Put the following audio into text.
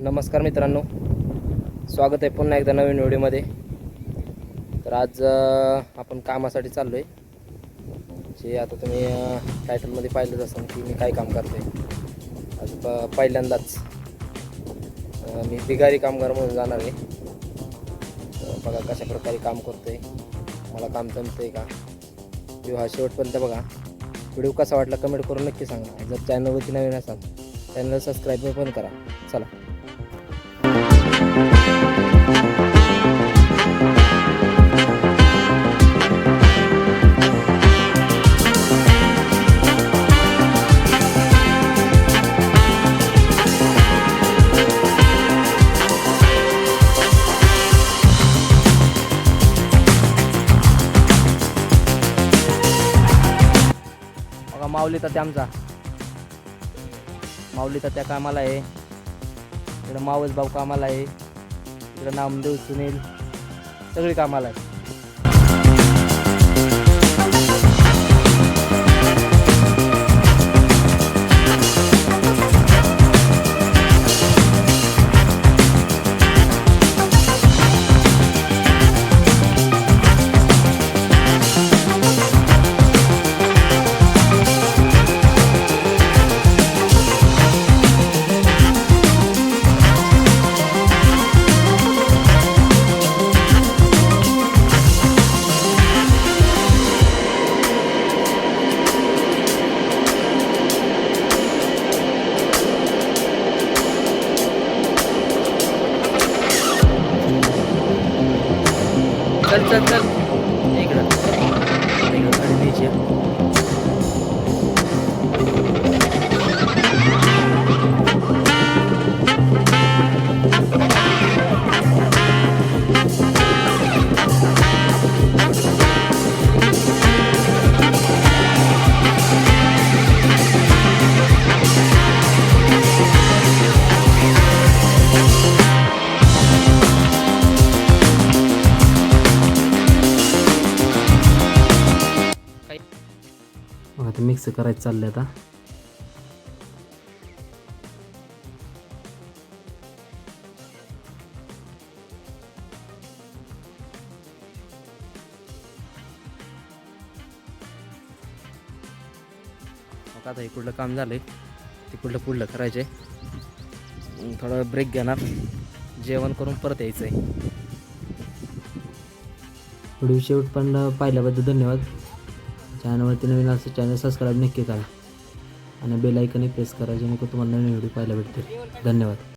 नमस्कार मित्रांनो. स्वागत आहे पुन्हा एकदा नवीन व्हिडिओमध्ये. तर आज आपण कामासाठी चाललो आहे जे आता तुम्ही टायटलमध्ये पाहिलंच असाल की मी काय काम करतो आहे आज प पहिल्यांदाच मी बिगारी कामगार म्हणून जाणार आहे. बघा कशा प्रकारे काम करतो आहे मला काम जमतं आहे का? व्हिडिओ हा शेवटपर्यंत बघा. व्हिडिओ कसा वाटला कमेंट करून नक्की सांगा. जर चॅनलवरती नवीन असाल चॅनल सबस्क्राईब पण करा. चला. माऊली तर आमचा. माऊली तर त्या कामाला आहे. इकडं मावस भाऊ कामाला आहे. इकडं नामदेव सुनील सगळी कामाला आहे चल चल चल आता मिक्स करायचं चाललंय आता. मग आता इकडलं काम झालंय. तिकडलं पुढलं करायचंय. मग थोडा ब्रेक घेणार. जेवण करून परत यायचं आहे व्हिडिओ शेवटपर्यंत पाहिल्याबद्दल धन्यवाद. चॅनलवरती नवीन असं चॅनल सबस्क्राईब नक्की करा. आणि बेल आयकनही प्रेस करा जेणेकरून तुम्हाला नवीन व्हिडिओ पाहायला भेटतील. धन्यवाद.